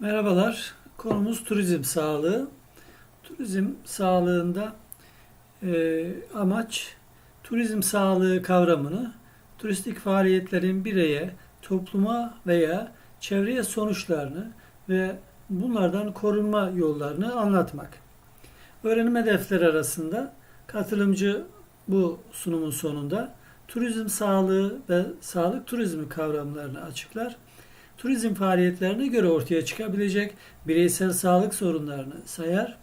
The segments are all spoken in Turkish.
Merhabalar. Konumuz turizm sağlığı. Turizm sağlığında e, amaç turizm sağlığı kavramını turistik faaliyetlerin bireye, topluma veya çevreye sonuçlarını ve bunlardan korunma yollarını anlatmak. Öğrenim hedefleri arasında katılımcı bu sunumun sonunda turizm sağlığı ve sağlık turizmi kavramlarını açıklar turizm faaliyetlerine göre ortaya çıkabilecek bireysel sağlık sorunlarını sayar.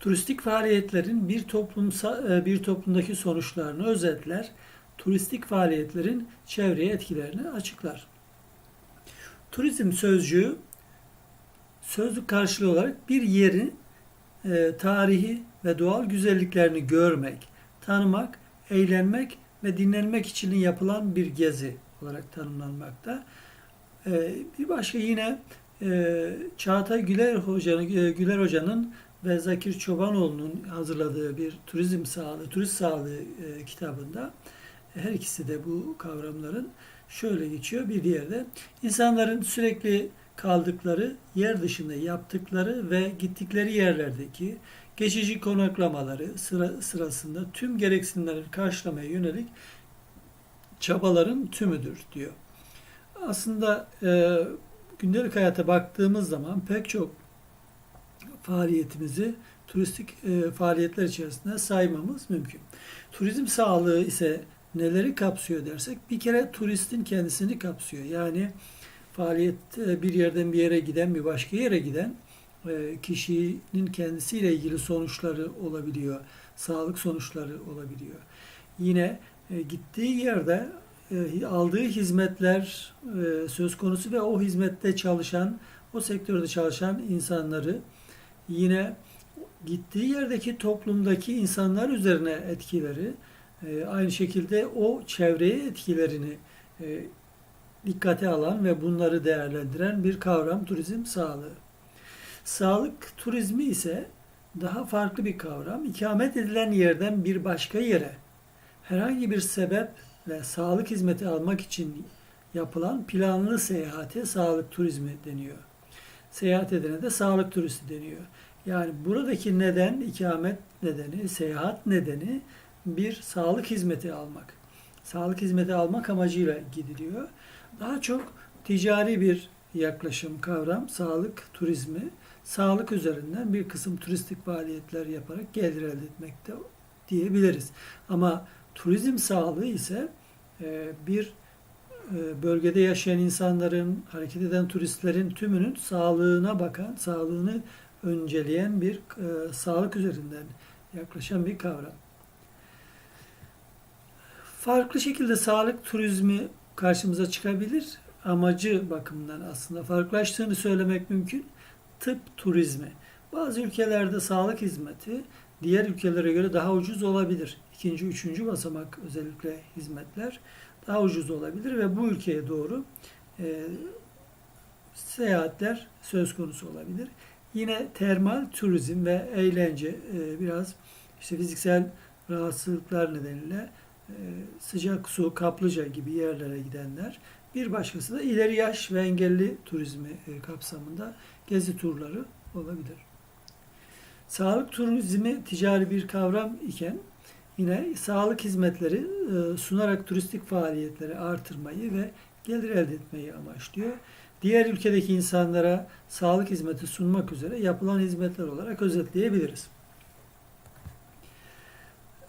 Turistik faaliyetlerin bir toplumsa e, bir toplumdaki sonuçlarını özetler. Turistik faaliyetlerin çevreye etkilerini açıklar. Turizm sözcüğü sözlük karşılığı olarak bir yerin e, tarihi ve doğal güzelliklerini görmek, tanımak, eğlenmek ve dinlenmek için yapılan bir gezi olarak tanımlanmakta. Ee, bir başka yine e, Çağatay Güler Hoca'nın e, Güler Hoca'nın ve Zakir Çobanoğlu'nun hazırladığı bir turizm sağlığı, turist sağlığı e, kitabında her ikisi de bu kavramların şöyle geçiyor. Bir diğerde insanların sürekli kaldıkları, yer dışında yaptıkları ve gittikleri yerlerdeki geçici konaklamaları sıra, sırasında tüm gereksinimleri karşılamaya yönelik çabaların tümüdür diyor. Aslında e, gündelik hayata baktığımız zaman pek çok faaliyetimizi turistik e, faaliyetler içerisinde saymamız mümkün. Turizm sağlığı ise neleri kapsıyor dersek bir kere turistin kendisini kapsıyor. Yani faaliyet e, bir yerden bir yere giden bir başka yere giden e, kişinin kendisiyle ilgili sonuçları olabiliyor. Sağlık sonuçları olabiliyor. Yine e, gittiği yerde e, aldığı hizmetler e, söz konusu ve o hizmette çalışan, o sektörde çalışan insanları yine gittiği yerdeki toplumdaki insanlar üzerine etkileri, e, aynı şekilde o çevreye etkilerini dikkate alan ve bunları değerlendiren bir kavram turizm sağlığı. Sağlık turizmi ise daha farklı bir kavram. İkamet edilen yerden bir başka yere herhangi bir sebep ve sağlık hizmeti almak için yapılan planlı seyahate sağlık turizmi deniyor. Seyahat edene de sağlık turisti deniyor. Yani buradaki neden, ikamet nedeni, seyahat nedeni bir sağlık hizmeti almak. Sağlık hizmeti almak amacıyla gidiliyor. Daha çok ticari bir yaklaşım, kavram, sağlık turizmi. Sağlık üzerinden bir kısım turistik faaliyetler yaparak gelir elde etmekte diyebiliriz. Ama Turizm sağlığı ise bir e, bölgede yaşayan insanların, hareket eden turistlerin tümünün sağlığına bakan, sağlığını önceleyen bir e, sağlık üzerinden yaklaşan bir kavram. Farklı şekilde sağlık turizmi karşımıza çıkabilir. Amacı bakımından aslında farklılaştığını söylemek mümkün. Tıp turizmi. Bazı ülkelerde sağlık hizmeti diğer ülkelere göre daha ucuz olabilir. İkinci, üçüncü basamak özellikle hizmetler daha ucuz olabilir ve bu ülkeye doğru e, seyahatler söz konusu olabilir. Yine termal turizm ve eğlence e, biraz işte fiziksel rahatsızlıklar nedeniyle e, sıcak su, kaplıca gibi yerlere gidenler. Bir başkası da ileri yaş ve engelli turizmi e, kapsamında gezi turları olabilir. Sağlık turizmi ticari bir kavram iken yine sağlık hizmetleri e, sunarak turistik faaliyetleri artırmayı ve gelir elde etmeyi amaçlıyor. Diğer ülkedeki insanlara sağlık hizmeti sunmak üzere yapılan hizmetler olarak özetleyebiliriz.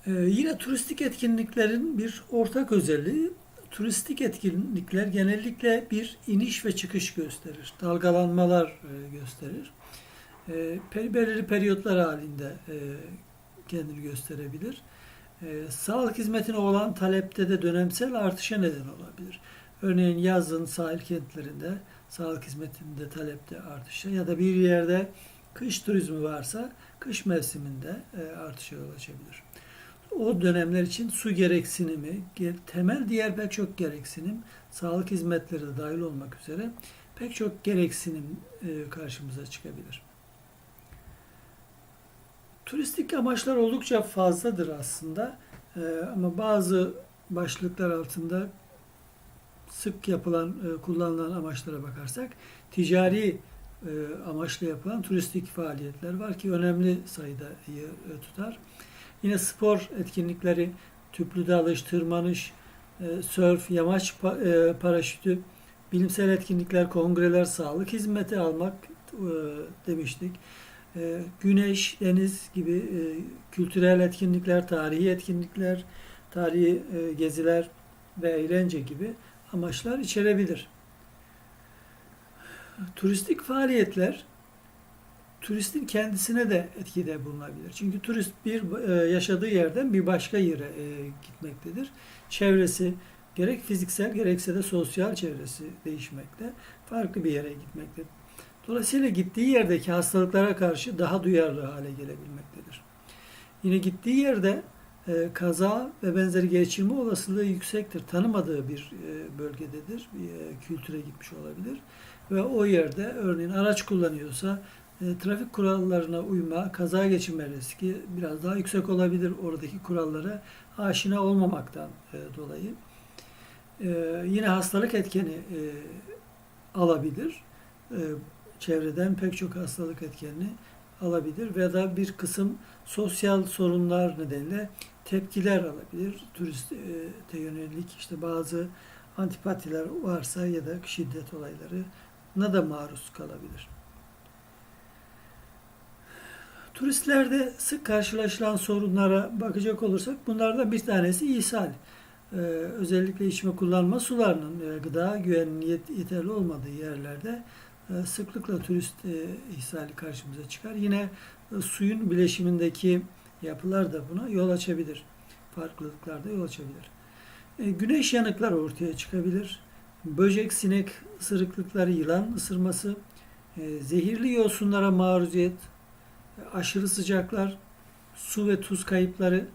E, yine turistik etkinliklerin bir ortak özelliği turistik etkinlikler genellikle bir iniş ve çıkış gösterir. Dalgalanmalar e, gösterir e, belirli periyotlar halinde e, kendini gösterebilir. E, sağlık hizmetine olan talepte de dönemsel artışa neden olabilir. Örneğin yazın sahil kentlerinde sağlık hizmetinde talepte artışa ya da bir yerde kış turizmi varsa kış mevsiminde e, artışa yol açabilir. O dönemler için su gereksinimi, temel diğer pek çok gereksinim, sağlık hizmetleri de dahil olmak üzere pek çok gereksinim e, karşımıza çıkabilir. Turistik amaçlar oldukça fazladır aslında. Ee, ama bazı başlıklar altında sık yapılan, e, kullanılan amaçlara bakarsak ticari e, amaçlı yapılan turistik faaliyetler var ki önemli sayıda e, tutar. Yine spor etkinlikleri, tüplü dalış, tırmanış, e, sörf, yamaç pa- e, paraşütü, bilimsel etkinlikler, kongreler, sağlık hizmeti almak e, demiştik. E, güneş, deniz gibi e, kültürel etkinlikler, tarihi etkinlikler, tarihi e, geziler ve eğlence gibi amaçlar içerebilir. Turistik faaliyetler turistin kendisine de etkide bulunabilir. Çünkü turist bir e, yaşadığı yerden bir başka yere gitmektedir. Çevresi gerek fiziksel gerekse de sosyal çevresi değişmekte. Farklı bir yere gitmektedir. Dolayısıyla gittiği yerdeki hastalıklara karşı daha duyarlı hale gelebilmektedir. Yine gittiği yerde e, kaza ve benzeri geçirme olasılığı yüksektir. Tanımadığı bir e, bölgededir. Bir e, kültüre gitmiş olabilir. Ve o yerde örneğin araç kullanıyorsa e, trafik kurallarına uyma, kaza geçirme riski biraz daha yüksek olabilir oradaki kurallara aşina olmamaktan e, dolayı. E, yine hastalık etkeni e, alabilir. E, çevreden pek çok hastalık etkenini alabilir veya da bir kısım sosyal sorunlar nedeniyle tepkiler alabilir. Turiste yönelik işte bazı antipatiler varsa ya da şiddet olaylarına da maruz kalabilir. Turistlerde sık karşılaşılan sorunlara bakacak olursak bunlardan bir tanesi ishal. Ee, özellikle içme kullanma sularının e, gıda güvenliği yet- yeterli olmadığı yerlerde e, sıklıkla turist e, ishali karşımıza çıkar. Yine e, suyun bileşimindeki yapılar da buna yol açabilir. Farklılıklar da yol açabilir. E, güneş yanıkları ortaya çıkabilir. Böcek, sinek ısırıklıkları, yılan ısırması, e, zehirli yosunlara maruziyet, e, aşırı sıcaklar, su ve tuz kayıpları,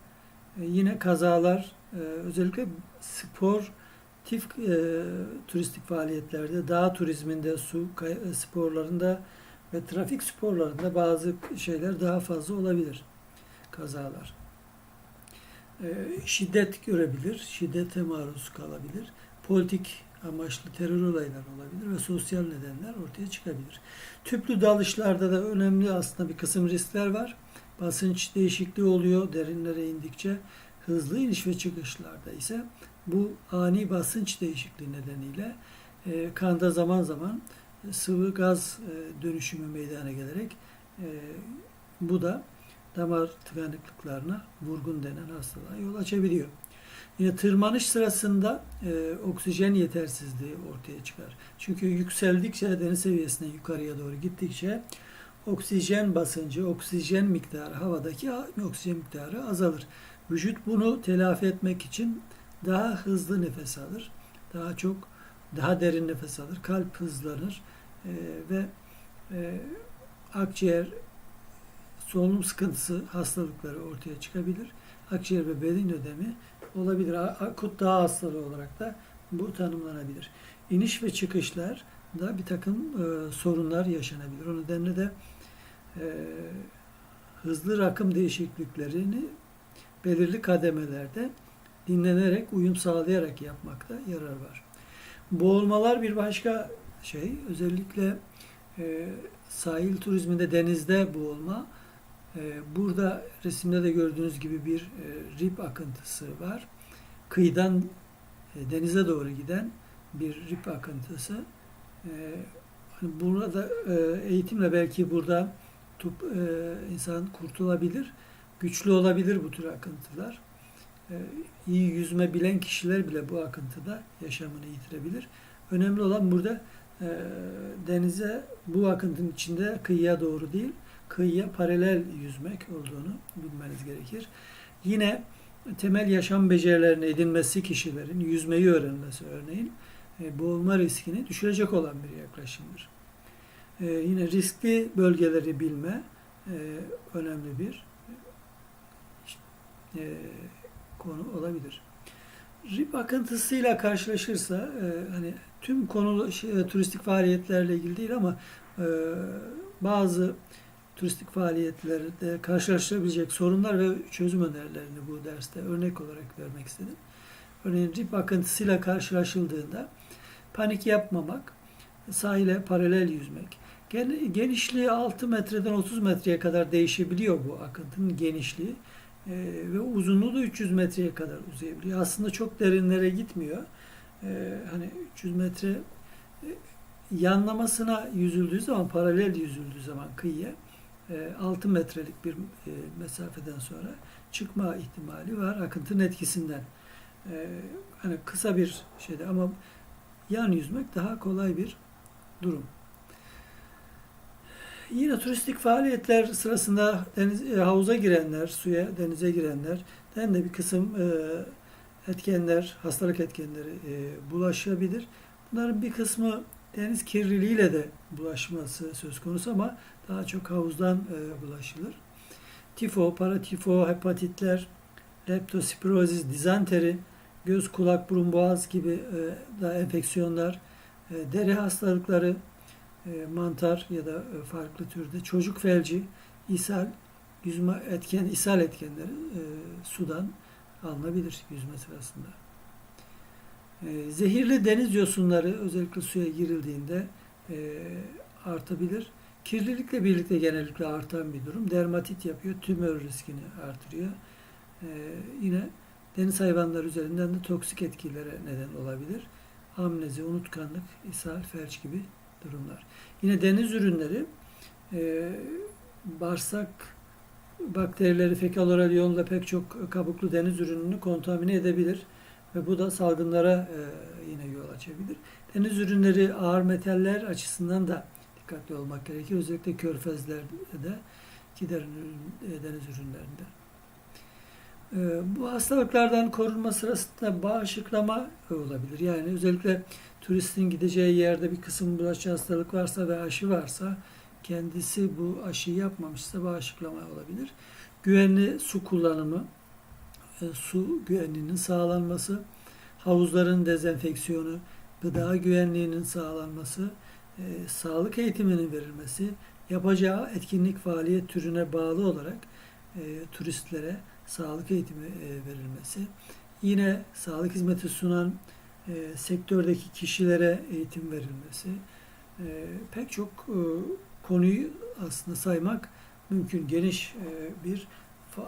e, yine kazalar, e, özellikle sportif e, turistik faaliyetlerde, dağ turizminde, su e, sporlarında ve trafik sporlarında bazı şeyler daha fazla olabilir. Kazalar. E, şiddet görebilir, şiddete maruz kalabilir. Politik amaçlı terör olayları olabilir ve sosyal nedenler ortaya çıkabilir. Tüplü dalışlarda da önemli aslında bir kısım riskler var. Basınç değişikliği oluyor derinlere indikçe. Hızlı iniş ve çıkışlarda ise bu ani basınç değişikliği nedeniyle e, kanda zaman zaman sıvı gaz e, dönüşümü meydana gelerek e, bu da damar tıkanıklıklarına vurgun denen hastalığa yol açabiliyor. Yine tırmanış sırasında e, oksijen yetersizliği ortaya çıkar. Çünkü yükseldikçe deniz seviyesine yukarıya doğru gittikçe oksijen basıncı, oksijen miktarı, havadaki oksijen miktarı azalır. Vücut bunu telafi etmek için daha hızlı nefes alır. Daha çok, daha derin nefes alır. Kalp hızlanır e, ve e, akciğer solunum sıkıntısı hastalıkları ortaya çıkabilir. Akciğer ve beyin ödemi olabilir. Akut dağ hastalığı olarak da bu tanımlanabilir. İniş ve çıkışlar da bir takım e, sorunlar yaşanabilir. O nedenle de e, hızlı rakım değişikliklerini belirli kademelerde dinlenerek, uyum sağlayarak yapmakta yarar var. Boğulmalar bir başka şey. Özellikle e, sahil turizminde denizde boğulma. E, burada resimde de gördüğünüz gibi bir e, rip akıntısı var. Kıyıdan e, denize doğru giden bir rip akıntısı. E, hani burada e, eğitimle belki burada tup, e, insan kurtulabilir. Güçlü olabilir bu tür akıntılar. E, iyi yüzme bilen kişiler bile bu akıntıda yaşamını yitirebilir. Önemli olan burada e, denize bu akıntının içinde kıyıya doğru değil, kıyıya paralel yüzmek olduğunu bilmeniz gerekir. Yine temel yaşam becerilerini edinmesi kişilerin yüzmeyi öğrenmesi örneğin e, boğulma riskini düşürecek olan bir yaklaşımdır. E, yine riskli bölgeleri bilme önemli bir e, konu olabilir. Rip akıntısıyla karşılaşırsa e, hani tüm konu şey, turistik faaliyetlerle ilgili değil ama e, bazı turistik faaliyetlerde karşılaşabilecek sorunlar ve çözüm önerilerini bu derste örnek olarak vermek istedim. Örneğin rip akıntısıyla karşılaşıldığında panik yapmamak, sahile paralel yüzmek, Gen- Genişliği 6 metreden 30 metreye kadar değişebiliyor bu akıntının genişliği. Ee, ve uzunluğu da 300 metreye kadar uzayabiliyor. Aslında çok derinlere gitmiyor. Ee, hani 300 metre e, yanlamasına yüzüldüğü zaman, paralel yüzüldüğü zaman kıyıya e, 6 metrelik bir e, mesafeden sonra çıkma ihtimali var akıntının etkisinden. E, hani kısa bir şeyde ama yan yüzmek daha kolay bir durum. Yine turistik faaliyetler sırasında deniz, e, havuza girenler, suya, denize girenler de bir kısım e, etkenler, hastalık etkenleri e, bulaşabilir. Bunların bir kısmı deniz kirliliğiyle de bulaşması söz konusu ama daha çok havuzdan e, bulaşılır. Tifo, paratifo, hepatitler, leptospirozis, dizanteri, göz, kulak, burun, boğaz gibi e, da enfeksiyonlar, e, deri hastalıkları, mantar ya da e, farklı türde çocuk felci, ishal, yüzme etken, ishal etkenleri e, sudan alınabilir yüzme sırasında. E, zehirli deniz yosunları özellikle suya girildiğinde e, artabilir. Kirlilikle birlikte genellikle artan bir durum. Dermatit yapıyor, tümör riskini artırıyor. E, yine deniz hayvanları üzerinden de toksik etkilere neden olabilir. Amnezi, unutkanlık, ishal, felç gibi durumlar. Yine deniz ürünleri e, bağırsak bakterileri fekal oral yoluyla pek çok kabuklu deniz ürününü kontamine edebilir ve bu da salgınlara e, yine yol açabilir. Deniz ürünleri ağır metaller açısından da dikkatli olmak gerekir. Özellikle körfezlerde de ki deniz ürünlerinde. E, bu hastalıklardan korunma sırasında bağışıklama olabilir. Yani özellikle turistin gideceği yerde bir kısım bulaşıcı hastalık varsa ve aşı varsa kendisi bu aşıyı yapmamışsa bağışıklama olabilir. Güvenli su kullanımı, e, su güvenliğinin sağlanması, havuzların dezenfeksiyonu, gıda güvenliğinin sağlanması, e, sağlık eğitiminin verilmesi, yapacağı etkinlik faaliyet türüne bağlı olarak e, turistlere sağlık eğitimi verilmesi, yine sağlık hizmeti sunan e, sektördeki kişilere eğitim verilmesi, e, pek çok e, konuyu aslında saymak mümkün. Geniş e, bir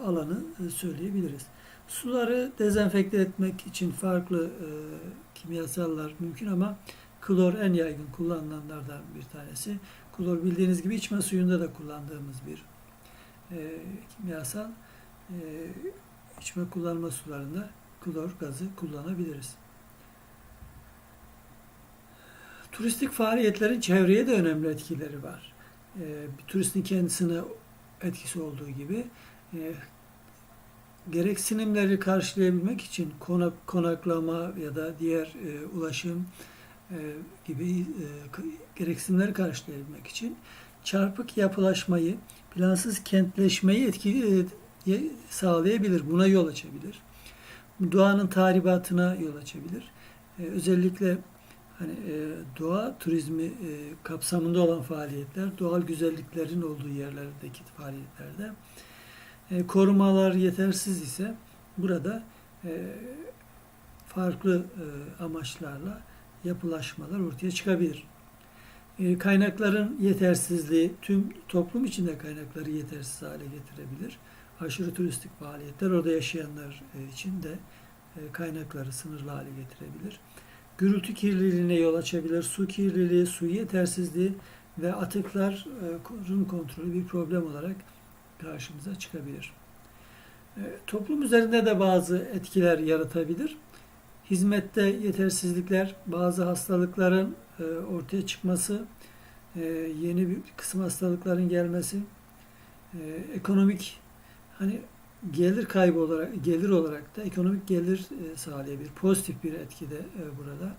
alanı e, söyleyebiliriz. Suları dezenfekte etmek için farklı e, kimyasallar mümkün ama klor en yaygın kullanılanlardan bir tanesi. Klor bildiğiniz gibi içme suyunda da kullandığımız bir e, kimyasal. E, içme kullanma sularında klor gazı kullanabiliriz. Turistik faaliyetlerin çevreye de önemli etkileri var. E, bir turistin kendisine etkisi olduğu gibi e, gereksinimleri karşılayabilmek için konak, konaklama ya da diğer e, ulaşım e, gibi e, gereksinimleri karşılayabilmek için çarpık yapılaşmayı, plansız kentleşmeyi etki e, sağlayabilir, buna yol açabilir. Doğanın tahribatına yol açabilir. E, özellikle hani e, doğa turizmi e, kapsamında olan faaliyetler, doğal güzelliklerin olduğu yerlerdeki faaliyetlerde e, korumalar yetersiz ise burada e, farklı e, amaçlarla yapılaşmalar ortaya çıkabilir. E, kaynakların yetersizliği tüm toplum içinde kaynakları yetersiz hale getirebilir. Aşırı turistik faaliyetler orada yaşayanlar e, için de e, kaynakları sınırlı hale getirebilir. Gürültü kirliliğine yol açabilir. Su kirliliği, su yetersizliği ve atıkların kontrolü bir problem olarak karşımıza çıkabilir. E, Toplum üzerinde de bazı etkiler yaratabilir. Hizmette yetersizlikler, bazı hastalıkların e, ortaya çıkması, e, yeni bir kısım hastalıkların gelmesi, e, ekonomik hani gelir kaybı olarak gelir olarak da ekonomik gelir e, sağlayabilir. Pozitif bir etki de e, burada.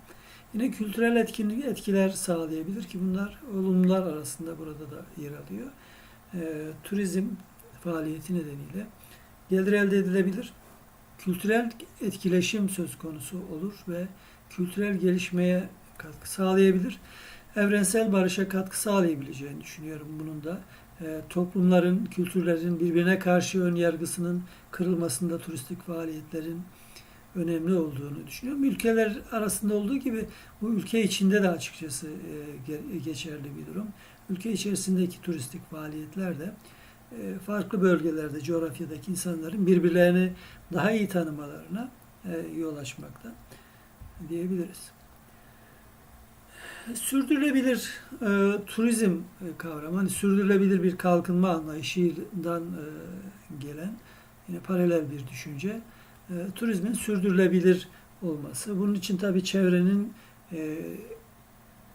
Yine kültürel etkinlik etkiler sağlayabilir ki bunlar olumlular arasında burada da yer alıyor. E, turizm faaliyeti nedeniyle gelir elde edilebilir. Kültürel etkileşim söz konusu olur ve kültürel gelişmeye katkı sağlayabilir. Evrensel barışa katkı sağlayabileceğini düşünüyorum bunun da. E, toplumların, kültürlerin birbirine karşı ön yargısının kırılmasında turistik faaliyetlerin önemli olduğunu düşünüyorum. Ülkeler arasında olduğu gibi bu ülke içinde de açıkçası e, ge- geçerli bir durum. Ülke içerisindeki turistik faaliyetler de e, farklı bölgelerde, coğrafyadaki insanların birbirlerini daha iyi tanımalarına e, yol açmakta diyebiliriz. Sürdürülebilir e, turizm kavramı, hani sürdürülebilir bir kalkınma anlayışından e, gelen yine paralel bir düşünce. E, turizmin sürdürülebilir olması. Bunun için tabii çevrenin e,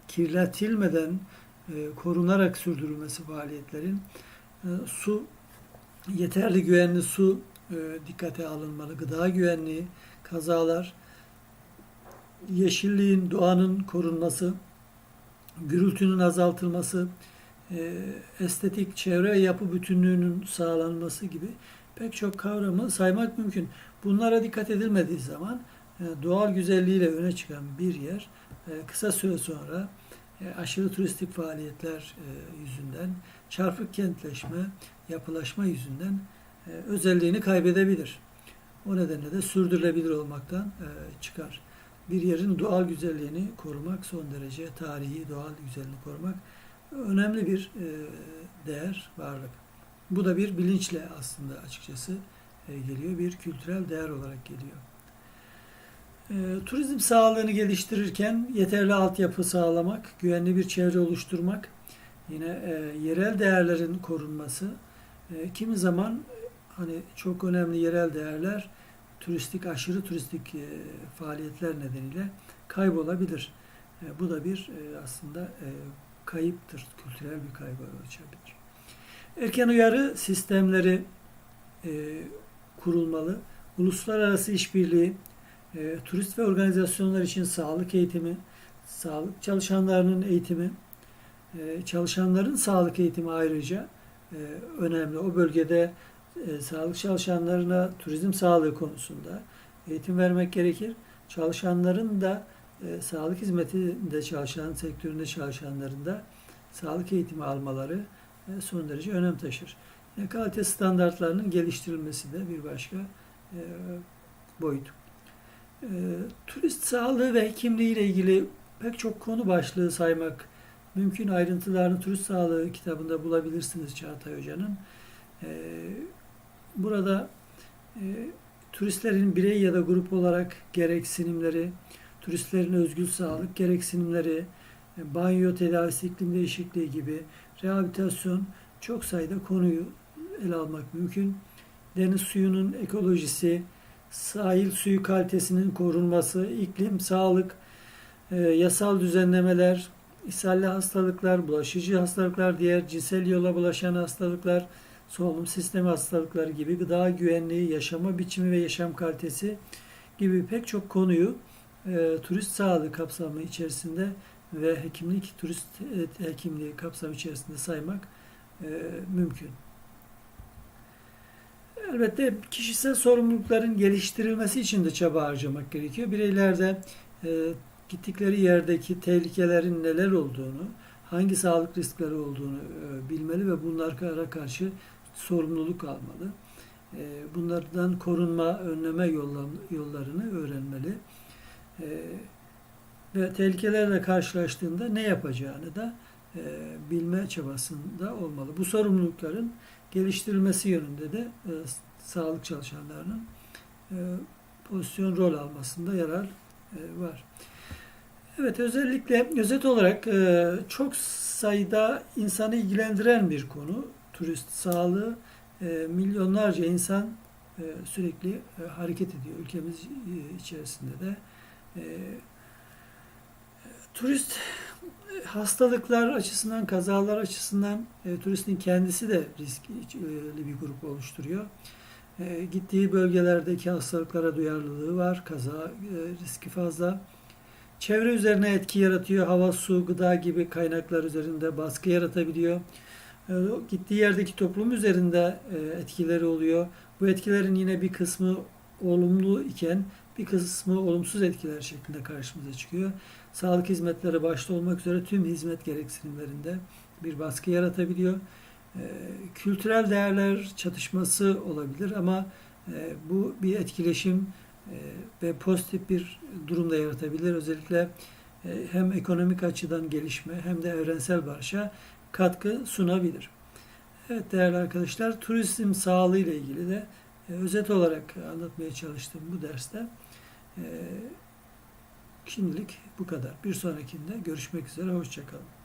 kirletilmeden e, korunarak sürdürülmesi faaliyetlerin e, su yeterli güvenli su e, dikkate alınmalı. Gıda güvenliği, kazalar, yeşilliğin, doğanın korunması, gürültünün azaltılması, e, estetik çevre yapı bütünlüğünün sağlanması gibi pek çok kavramı saymak mümkün. Bunlara dikkat edilmediği zaman e, doğal güzelliğiyle öne çıkan bir yer e, kısa süre sonra aşırı turistik faaliyetler yüzünden, çarpık kentleşme, yapılaşma yüzünden özelliğini kaybedebilir. O nedenle de sürdürülebilir olmaktan e, çıkar. Bir yerin doğal güzelliğini korumak son derece tarihi doğal güzelliğini korumak önemli bir e, değer, varlık. Bu da bir bilinçle aslında açıkçası e, geliyor. Bir kültürel değer olarak geliyor. E, turizm sağlığını geliştirirken yeterli altyapı sağlamak, güvenli bir çevre oluşturmak, yine yerel değerlerin korunması, kimi zaman hani çok önemli yerel değerler turistik aşırı turistik e, faaliyetler nedeniyle kaybolabilir. E, bu da bir e, aslında e, kayıptır, kültürel bir kayba açabilir. Erken uyarı sistemleri e, kurulmalı. Uluslararası işbirliği, e, turist ve organizasyonlar için sağlık eğitimi, sağlık çalışanlarının eğitimi, e, çalışanların sağlık eğitimi ayrıca e, önemli. O bölgede e, sağlık çalışanlarına turizm sağlığı konusunda eğitim vermek gerekir. Çalışanların da e, sağlık hizmetinde çalışan, sektöründe çalışanların da sağlık eğitimi almaları e, son derece önem taşır. E, kalite standartlarının geliştirilmesi de bir başka e, boyut. E, turist sağlığı ve hekimliği ile ilgili pek çok konu başlığı saymak mümkün. Ayrıntılarını Turist Sağlığı kitabında bulabilirsiniz Çağatay Hoca'nın. E, burada e, turistlerin birey ya da grup olarak gereksinimleri, turistlerin özgül sağlık gereksinimleri, e, banyo tedavisi, iklim değişikliği gibi rehabilitasyon çok sayıda konuyu ele almak mümkün. Deniz suyunun ekolojisi, sahil suyu kalitesinin korunması, iklim, sağlık, e, yasal düzenlemeler, ishalli hastalıklar, bulaşıcı hastalıklar, diğer cinsel yola bulaşan hastalıklar, solunum sistemi hastalıkları gibi gıda güvenliği, yaşama biçimi ve yaşam kalitesi gibi pek çok konuyu e, turist sağlığı kapsamı içerisinde ve hekimlik, turist e, hekimliği kapsamı içerisinde saymak e, mümkün. Elbette kişisel sorumlulukların geliştirilmesi için de çaba harcamak gerekiyor. Bireyler de e, gittikleri yerdeki tehlikelerin neler olduğunu, hangi sağlık riskleri olduğunu e, bilmeli ve bunlara karşı sorumluluk almalı. E, bunlardan korunma, önleme yollarını öğrenmeli. E, ve tehlikelerle karşılaştığında ne yapacağını da e, bilme çabasında olmalı. Bu sorumlulukların geliştirilmesi yönünde de e, sağlık çalışanlarının e, pozisyon rol almasında yarar var. Evet özellikle özet olarak çok sayıda insanı ilgilendiren bir konu turist sağlığı. E, milyonlarca insan e, sürekli e, hareket ediyor ülkemiz içerisinde de. Turist hastalıklar açısından, kazalar açısından turistin kendisi de riskli bir grup oluşturuyor. Gittiği bölgelerdeki hastalıklara duyarlılığı var, kaza riski fazla. Çevre üzerine etki yaratıyor, hava, su, gıda gibi kaynaklar üzerinde baskı yaratabiliyor. E, gittiği yerdeki toplum üzerinde e, etkileri oluyor. Bu etkilerin yine bir kısmı olumlu iken bir kısmı olumsuz etkiler şeklinde karşımıza çıkıyor. Sağlık hizmetleri başta olmak üzere tüm hizmet gereksinimlerinde bir baskı yaratabiliyor. E, kültürel değerler çatışması olabilir ama bu bir etkileşim ve pozitif bir durumda yaratabilir. Özellikle hem ekonomik açıdan gelişme hem de evrensel barışa katkı sunabilir. Evet değerli arkadaşlar, turizm sağlığı ile ilgili de e, özet olarak anlatmaya çalıştım bu derste. E, şimdilik bu kadar. Bir sonrakinde görüşmek üzere, hoşçakalın.